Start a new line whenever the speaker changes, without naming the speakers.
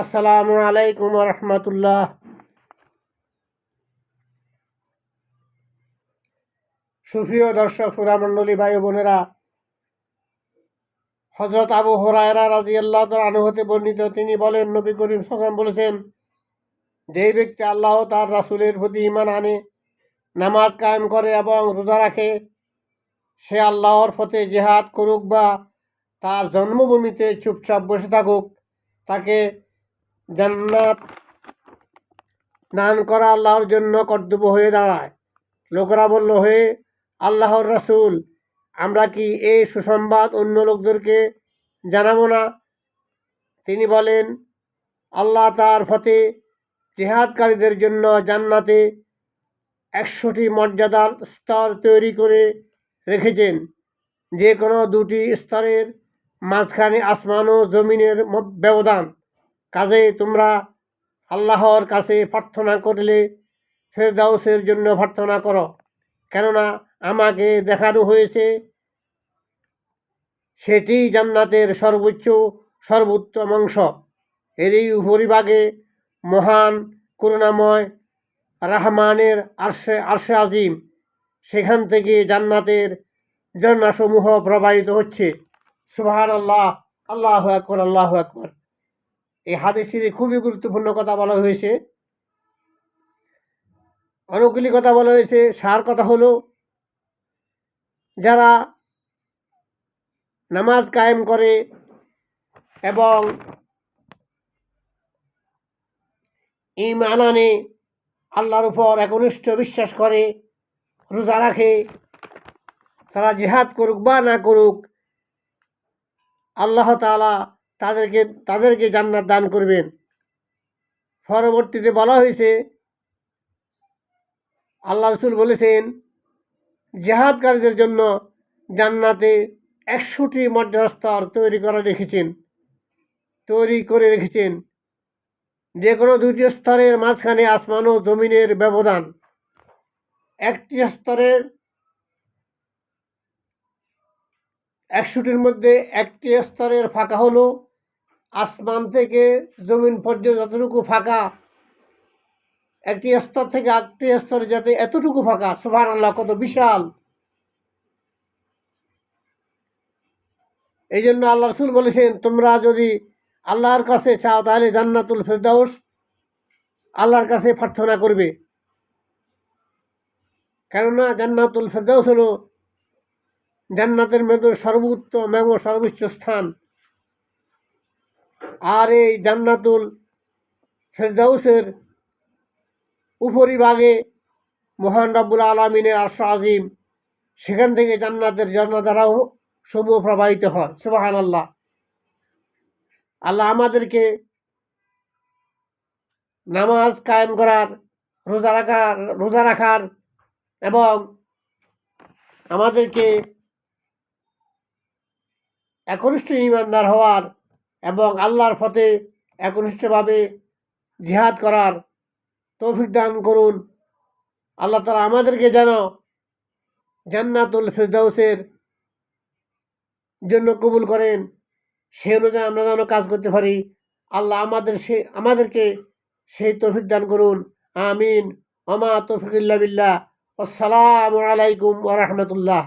আসসালামু আলাইকুম রহমতুল্লাহ। সুপ্রিয় দর্শক সুরামণ্ডলী ভাই বোনেরা হজরত আবু হরায়রা রাজি আল্লাহ আনু হতে বর্ণিত, তিনি বলেন, নবী করিম সালাম বলেছেন, যেই ব্যক্তি আল্লাহ তার রাসুলের প্রতি ইমান আনে, নামাজ কায়েম করে এবং রোজা রাখে, সে আল্লাহর পথে জেহাদ করুক বা তার জন্মভূমিতে চুপচাপ বসে থাকুক, তাকে জান্নাত দান করা আল্লাহর জন্য কর্তব্য হয়ে দাঁড়ায়। লোকরা বলল হয়ে আল্লাহর রাসূল, আমরা কি এই সুসংবাদ অন্য লোকদেরকে জানাব না? তিনি বলেন, আল্লাহ তার ফতে জেহাদকারীদের জন্য জান্নাতে একশোটি মর্যাদার স্তর তৈরি করে রেখেছেন। যে কোনো দুটি স্তরের মাঝখানে আসমান ও জমিনের ব্যবধান কাজে তোমরা আল্লাহর কাছে প্রার্থনা করলে ফেরদাউসের জন্য প্রার্থনা করো। কেননা আমাকে দেখানো হয়েছে, সেটি জান্নাতের সর্বোচ্চ, সর্বোত্তম অংশ। এরই উপরিভাগে মহান, করুণাময় রাহমানের আরশে আরশে আজিম, সেখান থেকে জান্নাতের ঝর্ণাসমূহ প্রবাহিত হচ্ছে। সুবাহান আল্লাহ আল্লাহ আকবর আল্লাহ আকবর। এই হাদিসটিতে খুবই গুরুত্বপূর্ণ কথা বলা হয়েছে। অনেকগুলি কথা বলা হয়েছে, সার কথা হলো, যারা নামাজ কায়েম করে এবং ইমান আনে, আল্লাহর উপর একনিষ্ঠ বিশ্বাস করে, রোজা রাখে, তারা জিহাদ করুক বা না করুক, আল্লাহ তাআলা তাদেরকে তাদেরকে জান্নাত দান করবেন। পরবর্তীতে বলা হয়েছে, আল্লাহ রসুল বলেছেন, জেহাদকারীদের জন্য জান্নাতে একশোটি মর্যাদা স্তর তৈরি করে রেখেছেন, তৈরি করে রেখেছেন। যে কোনো দুটি স্তরের মাঝখানে আসমান ও জমিনের ব্যবধান। একটি স্তরের একশোটির মধ্যে একটি স্তরের ফাঁকা হলো। আসমান থেকে জমিন পর্যন্ত যতটুকু ফাঁকা, একটি স্তর থেকে আরেকটি স্তরে যাতে এতটুকু ফাঁকা সুভান আল্লাহ কত বিশাল। এই জন্য আল্লাহ রসুল বলেছেন, তোমরা যদি আল্লাহর কাছে চাও, তাহলে জান্নাতুল ফেরদাউস আল্লাহর কাছে প্রার্থনা করবে। কেননা জান্নাতুল ফেরদাউস হলো জান্নাতের মধ্যে সর্বোত্তম এবং সর্বোচ্চ স্থান। আর এই জান্নাতুল ফেরদাউসের উপরিভাগে মহান রাব্বুল আলমিনের আরশ আজিম, সেখান থেকে জান্নাতের দ্বারাও সমূহ প্রবাহিত হয়। সুবাহান আল্লাহ আল্লাহ আমাদেরকে নামাজ কায়েম করার, রোজা রাখার রোজা রাখার এবং আমাদেরকে একনিষ্ঠ ইমানদার হওয়ার এবং আল্লাহর ফতে একনিষ্ঠভাবে জিহাদ করার তৌফিক দান করুন। আল্লাহ তালা আমাদেরকে যেন জান্নাতুল ফেরদাউসের জন্য কবুল করেন। সে অনুযায়ী আমরা যেন কাজ করতে পারি। আল্লাহ আমাদের সে, আমাদেরকে সেই তৌফিক দান করুন। আমিন। আমা তৌফিকুল্লা বিল্লাহ। আসসালামু আলাইকুম ওরহমতুল্লাহ